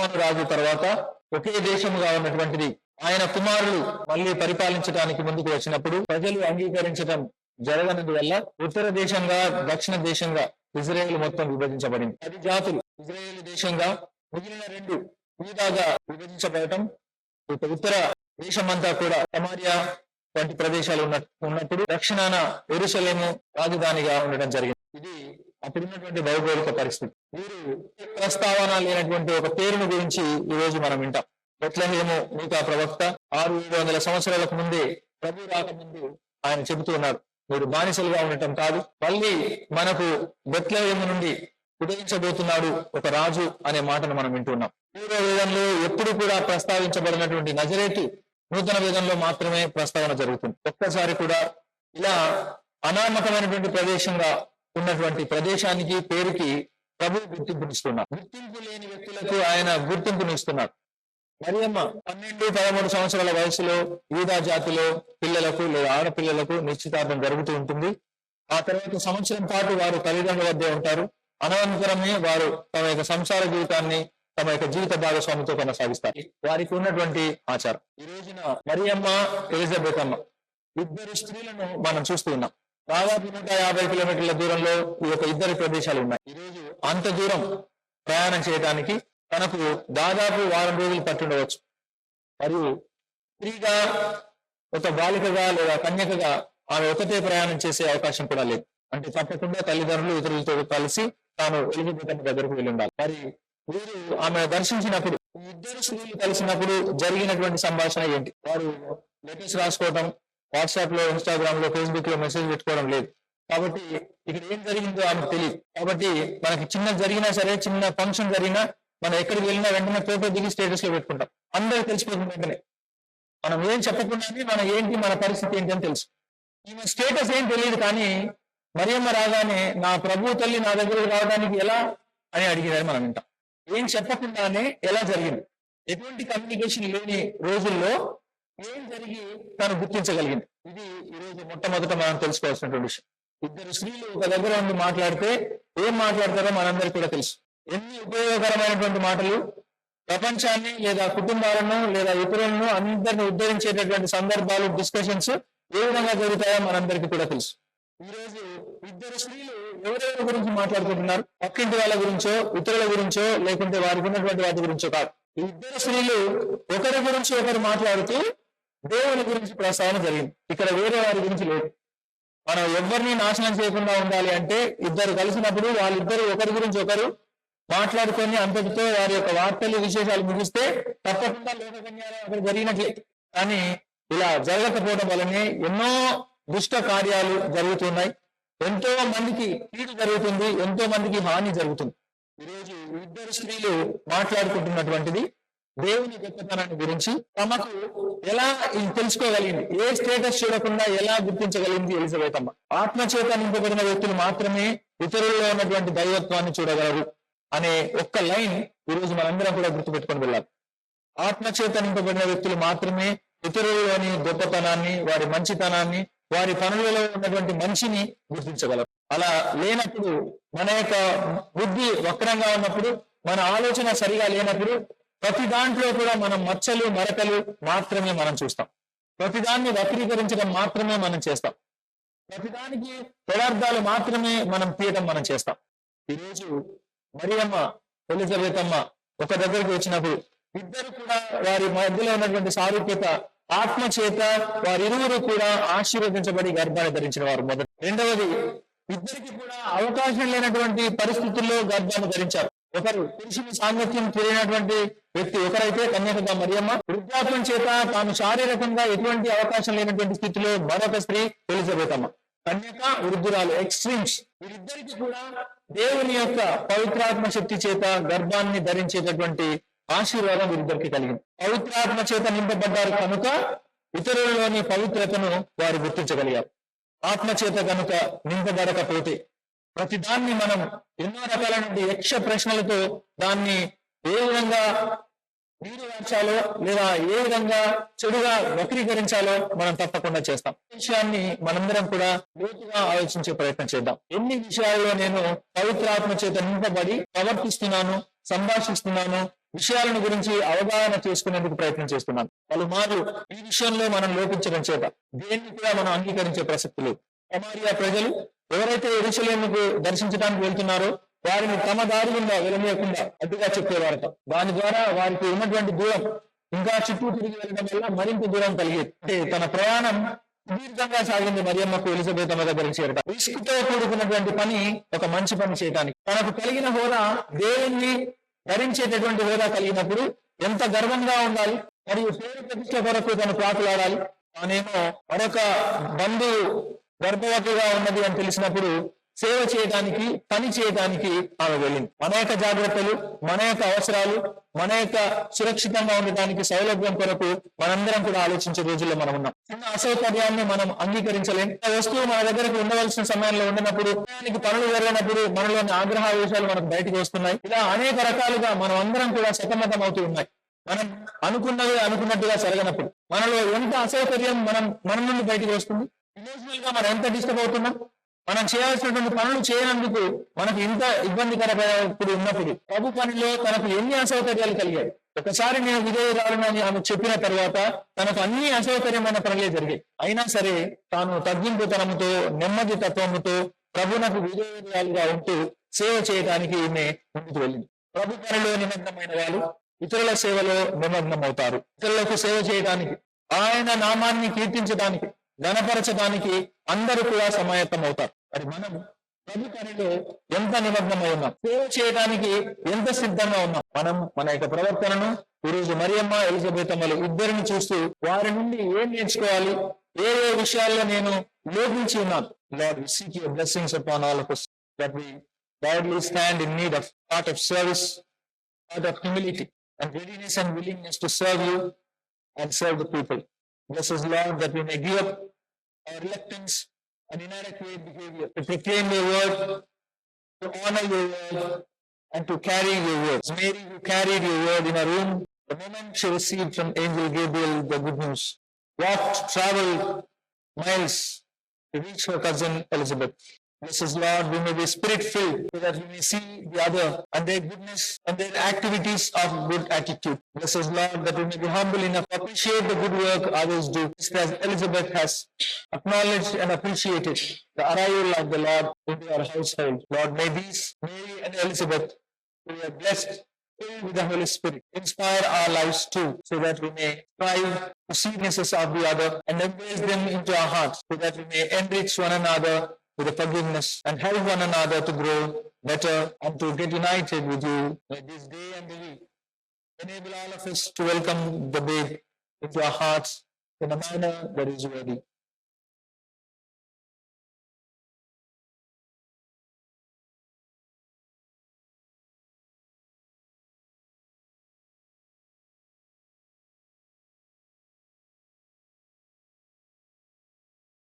సొలమోను రాజు తర్వాత ఒకే దేశముగా ఉన్నటువంటిది. ఆయన కుమారులు మళ్ళీ పరిపాలించడానికి ముందుకు వచ్చినప్పుడు ప్రజలు అంగీకరించడం జరగనందు వల్ల ఉత్తర దేశంగా దక్షిణ దేశంగా ఇజ్రాయెల్ మొత్తం విభజించబడింది. పది జాతులు ఇజ్రాయెల్ దేశంగా మిగిలిన రెండు యూదాగా విభజించబడటం ఇక ఉత్తర దేశమంతా కూడా సమారియా వంటి ప్రదేశాలు ఉన్న ఉన్నప్పుడు దక్షిణాన ఎరుసలేము రాజధానిగా ఉండడం జరిగింది. ఇది అప్పుడున్నటువంటి భౌగోళిక పరిస్థితి. వీరు ప్రస్తావన లేనటువంటి ఒక పేరును గురించి ఈ రోజు మనం వింటాం. బెట్లహేము మీకా ప్రవక్త ఆరు ఏడు వందల సంవత్సరాలకు ముందే ప్రభు రాకముందు ఆయన చెబుతూ ఉన్నారు. మీరు బానిసలుగా ఉండటం కాదు. మళ్ళీ మనకు బెట్లహేము నుండి ఉదయించబోతున్నాడు ఒక రాజు అనే మాటను మనం వింటున్నాం పూర్వ వేదంలో ఎప్పుడు కూడా ప్రస్తావించబడినటువంటి నజరేటు నూతన వేదంలో మాత్రమే ప్రస్తావన జరుగుతుంది. ఒక్కసారి కూడా ఇలా అనామకమైనటువంటి ప్రదేశంగా ఉన్నటువంటి ప్రదేశానికి పేరుకి ప్రభు గుర్తింపునిస్తున్నారు గుర్తింపు లేని వ్యక్తులకు ఆయన గుర్తింపునిస్తున్నారు మరియమ్మ పన్నెండు పదమూడు సంవత్సరాల వయసులో యూదా జాతిలో పిల్లలకు లేదా ఆడపిల్లలకు నిశ్చితార్థం జరుగుతూ ఉంటుంది. ఆ తర్వాత సంవత్సరం పాటు వారు తల్లిదండ్రుల వద్దే ఉంటారు. అనంతరమే వారు తమ యొక్క సంసార జీవితాన్ని తమ యొక్క జీవిత భాగస్వామితో కొనసాగిస్తారు. వారికి ఉన్నటువంటి ఆచారం. ఈ రోజున మరియమ్మ ఎలిజబెత్ అమ్మ ఇద్దరు స్త్రీలను మనం చూస్తూ ఉన్నాం. దాదాపు నూట యాభై కిలోమీటర్ల దూరంలో ఈ యొక్క ఇద్దరు ప్రదేశాలు ఉన్నాయి. ఈ రోజు అంత దూరం ప్రయాణం చేయడానికి తనకు దాదాపు వారం రోజులు పట్టుండవచ్చు మరియు స్త్రీగా ఒక బాలికగా లేదా కన్యకగా ఆమె ఒకటే ప్రయాణం చేసే అవకాశం కూడా లేదు. అంటే తప్పకుండా తల్లిదండ్రులు ఇతరులతో కలిసి తాను ఎలిజబెత్ దగ్గరకు వెళ్ళి ఉండాలి మరి వీరు ఆమె దర్శించినప్పుడు ఇద్దరు స్త్రీలు కలిసినప్పుడు జరిగినటువంటి సంభాషణ ఏంటి? వారు లెటర్స్ రాసుకోవడం వాట్సాప్లో ఇన్స్టాగ్రామ్లో ఫేస్బుక్లో మెసేజ్ పెట్టుకోవడం లేదు. కాబట్టి ఇక్కడ ఏం జరిగిందో ఆమెకు తెలియదు. కాబట్టి మనకి చిన్న జరిగినా సరే చిన్న ఫంక్షన్ జరిగినా మనం ఎక్కడికి వెళ్ళినా వెంటనే ఫోటో దిగి స్టేటస్లో పెట్టుకుంటాం. అందరికి తెలిసిపోతుంది వెంటనే. మనం ఏం చెప్పకుండానే మన ఏంటి మన పరిస్థితి ఏంటి అని తెలుసు. ఈమె స్టేటస్ ఏం తెలియదు కానీ మరియమ్మ రాగానే నా ప్రభు తల్లి నా దగ్గరకు రావడానికి ఎలా? అని అడిగినారు మనం వింటాం. ఏం చెప్పకుండానే ఎలా జరిగింది? ఎటువంటి కమ్యూనికేషన్ లేని రోజుల్లో ఏం జరిగి తను గుర్తించగలిగింది? ఇది ఈ రోజు మొట్టమొదట మనం తెలుసుకోవాల్సినటువంటి విషయం. ఇద్దరు స్త్రీలు ఒక దగ్గర ఉండి మాట్లాడితే ఏం మాట్లాడతారో మనందరికీ కూడా తెలుసు. ఎన్ని ఉపయోగకరమైనటువంటి మాటలు? ప్రపంచాన్ని లేదా కుటుంబాలను లేదా ఇతరులను అందరిని ఉద్ధరించేటటువంటి సందర్భాలు డిస్కషన్స్ ఏ విధంగా జరుగుతాయో మనందరికీ కూడా తెలుసు. ఈ రోజు ఇద్దరు స్త్రీలు ఎవరెవరి గురించి మాట్లాడుకుంటున్నారు? పక్కింటి వాళ్ళ గురించో ఇతరుల గురించో లేకుంటే వారికి ఉన్నటువంటి వాటి గురించో కాదు. ఇద్దరు స్త్రీలు ఒకరి గురించి ఒకరు మాట్లాడుతూ దేవుని గురించి ప్రస్తావన జరిగింది. ఇక్కడ వేరే వారి గురించి లేదు. మనం ఎవరిని నాశనం చేయకుండా ఉండాలి అంటే ఇద్దరు కలిసినప్పుడు వాళ్ళిద్దరు ఒకరి గురించి ఒకరు మాట్లాడుకొని అంతటితో వారి యొక్క వార్తలు విశేషాలు ముగిస్తే తప్పకుండా లోకకన్యాలు అక్కడ జరిగినట్లే. కానీ ఇలా జరగకపోవడం వల్లనే ఎన్నో దుష్ట కార్యాలు జరుగుతున్నాయి. ఎంతో మందికి కీడు జరుగుతుంది ఎంతో మందికి హాని జరుగుతుంది. ఈరోజు ఇద్దరు స్త్రీలు మాట్లాడుకుంటున్నటువంటిది దేవుని గొప్పతనాన్ని గురించి తమకు ఎలా తెలుసుకోగలిగింది? ఏ స్టేటస్ చూడకుండా ఎలా గుర్తించగలిగింది ఎలిజబెత్ అమ్మ ఆత్మచేత నింపబడిన వ్యక్తులు మాత్రమే ఇతరుల్లో ఉన్నటువంటి దైవత్వాన్ని చూడగలరు అనే ఒక్క లైన్ ఈ రోజు మనందరం కూడా గుర్తుపెట్టుకొని వెళ్ళాలి. ఆత్మచేత నింపబడిన వ్యక్తులు మాత్రమే ఇతరులలోని గొప్పతనాన్ని వారి మంచితనాన్ని వారి పనులలో ఉన్నటువంటి మంచిని గుర్తించగలరు. అలా లేనప్పుడు మన యొక్క బుద్ధి వక్రంగా ఉన్నప్పుడు మన ఆలోచన సరిగా లేనప్పుడు ప్రతి దాంట్లో కూడా మనం మచ్చలు మరకలు మాత్రమే మనం చూస్తాం. ప్రతిదాన్ని వక్రీకరించడం మాత్రమే మనం చేస్తాం. ప్రతిదానికి పదార్థాలు మాత్రమే మనం తీయడం మనం చేస్తాం. ఈరోజు మరియమ్మ ఎలిజబెత్ అమ్మ ఒక దగ్గరికి వచ్చినప్పుడు ఇద్దరు కూడా వారి మధ్యలో ఉన్నటువంటి సారూప్యత ఆత్మ చేత వారిరువురు కూడా ఆశీర్వదించబడి గర్భాన్ని ధరించిన వారు. మొదటి రెండవది ఇద్దరికి కూడా అవకాశం లేనటువంటి పరిస్థితుల్లో గర్భాన్ని ధరించారు. ఒకరు పురుషుని సాంగత్యం తెలియనటువంటి వ్యక్తి ఒకరైతే కన్యకగా మరియమ్మ వృద్ధాత్వం చేత తాను శారీరకంగా ఎటువంటి అవకాశం లేనటువంటి స్థితిలో మరొక స్త్రీ ఎలిజబెత్ కన్యక వృద్ధురాలు ఎక్స్ట్రీమ్స్ వీరిద్దరికి కూడా దేవుని యొక్క పవిత్రాత్మ శక్తి చేత గర్భాన్ని ధరించేటటువంటి ఆశీర్వాదం వీరిద్దరికి కలిగింది. పవిత్రాత్మ చేత నింపబడ్డారు కనుక ఇతరులలోని పవిత్రతను వారు గుర్తించగలిగారు. ఆత్మ చేత కనుక నింపబడకపోతే ప్రతి దాన్ని మనం ఎన్నో రకాలైన యక్ష ప్రశ్నలతో దాన్ని ఏ విధంగా నీరు మార్చాలో లేదా ఏ విధంగా చెడుగా వక్రీకరించాలో మనం తప్పకుండా చేస్తాం. విషయాన్ని మనందరం కూడా లోతుగా ఆలోచించే ప్రయత్నం చేద్దాం. ఎన్ని విషయాల్లో నేను పవిత్రాత్మ చేత నింపబడి ప్రవర్తిస్తున్నాను సంభాషిస్తున్నాను విషయాలను గురించి అవగాహన చేసుకునేందుకు ప్రయత్నం చేస్తున్నాను. పలుమార్లు ఈ విషయంలో మనం లోపించడం చేత. దేన్ని కూడా మనం అంగీకరించే ప్రసక్తి లేదు. ప్రజలు ఎవరైతే ఎరుసలేముకు దర్శించడానికి వెళ్తున్నారో వారిని తమ దారి గుండా వెళ్ళనీయకుండా అడ్డుగా చెప్పేవారట. దాని ద్వారా వారికి ఉన్నటువంటి దూరం ఇంకా చుట్టూ తిరిగి వెళ్ళడం వల్ల మరింత దూరం కలిగేది అంటే తన ప్రయాణం సుదీర్ఘంగా సాగింది మరియమ్మకు ఎలిజబెత్ అమ్మ దగ్గరికి చేరట రిస్క్తో కూడుకున్నటువంటి పని ఒక మంచి పని చేయడానికి తనకు కలిగిన హోదా దేవుణ్ణి ధరించేటటువంటి హోదా కలిగినప్పుడు ఎంత గర్వంగా ఉండాలి మరియు పేరు ప్రతిష్ట కొరకు తను ప్రాకులాడాలి తానేమో మరొక బంధు గర్భవతిగా ఉన్నది అని తెలిసినప్పుడు సేవ చేయడానికి పని చేయడానికి ఆమె వెళ్ళింది. మన యొక్క జాగ్రత్తలు మన యొక్క అవసరాలు మన యొక్క సురక్షితంగా ఉండటానికి సౌలభ్యం కొరకు మనందరం కూడా ఆలోచించే రోజుల్లో మనం ఉన్నాం. చిన్న అసౌకర్యాన్ని మనం అంగీకరించలేం. ఆ వస్తువు మన దగ్గరకు ఉండవలసిన సమయంలో ఉండినప్పుడు సమయానికి పనులు జరగనప్పుడు మనలోని ఆగ్రహావేశాలు మనకు బయటకు వస్తున్నాయి. ఇలా అనేక రకాలుగా మనం అందరం కూడా సతమతం అవుతూ ఉన్నాయి. మనం అనుకున్నది అనుకున్నట్టుగా జరగనప్పుడు మనలో ఎంత అసౌకర్యం మనం మన నుండి బయటకు వస్తుంది? ఇమోషనల్గా మనం ఎంత డిస్టర్బ్ అవుతున్నాం? మనం చేయాల్సినటువంటి పనులు చేయనందుకు మనకు ఇంత ఇబ్బందికరమైనప్పుడు ఉన్నప్పుడు ప్రభు పనిలో తనకు ఎన్ని అసౌకర్యాలు కలిగాయి? ఒకసారి నేను విధేయురాలని ఆమె చెప్పిన తర్వాత తనకు అన్ని అసౌకర్యమైన పనులే జరిగాయి. అయినా సరే తాను తగ్గింపుతనంతో నెమ్మది తత్వముతో ప్రభునకు విధేయురాలుగా ఉంటూ సేవ చేయడానికి ఈమె ముందుకు వెళ్ళింది. ప్రభు పనిలో నిమగ్నమైన వాళ్ళు ఇతరుల సేవలో నిమగ్నం అవుతారు ఇతరులకు సేవ చేయడానికి ఆయన నామాన్ని కీర్తించడానికి గణపరచడానికి అందరూ కూడా సమాయత్తం అవుతారు మరి మనం ప్రభు పనిలో ఎంత నిమగ్నమై ఉన్నాం? సేవ చేయడానికి ఎంత సిద్ధంగా ఉన్నాం? మనం మన యొక్క ప్రవర్తనను ఈరోజు మరియమ్మ ఎలిజబెత్ అమ్మలు ఇద్దరిని చూస్తూ వారి నుండి ఏం నేర్చుకోవాలి? ఏ ఏ విషయాల్లో నేను లోపించి ఉన్నాను? Lord seek your blessings upon all of us. That we boldly stand in need of part of service and serve the people readiness and willingness to serve you and serve our reluctance and inadequate behavior to proclaim your word, to honor your word, and to carry your words. Mary, who carried your word in her womb, the moment she received from Angel Gabriel the good news, walked, traveled miles to reach her cousin Elizabeth. Bless Lord, we may be spirit filled so that we may see the other and their goodness and their activities of good attitude. Bless Lord, that we may be humble enough to appreciate the good work others do, just as Elizabeth has acknowledged and appreciated the arrival of the Lord into our household. Lord, may these Mary and Elizabeth who are blessed filled with the Holy Spirit. Inspire our lives too, so that we may strive to see the of the other and embrace them into our hearts, so that we may enrich one another with the forgiveness and help one another to grow better and to get united with you this day and the week. Enable all of us to welcome the babe into our hearts in a manner that is worthy.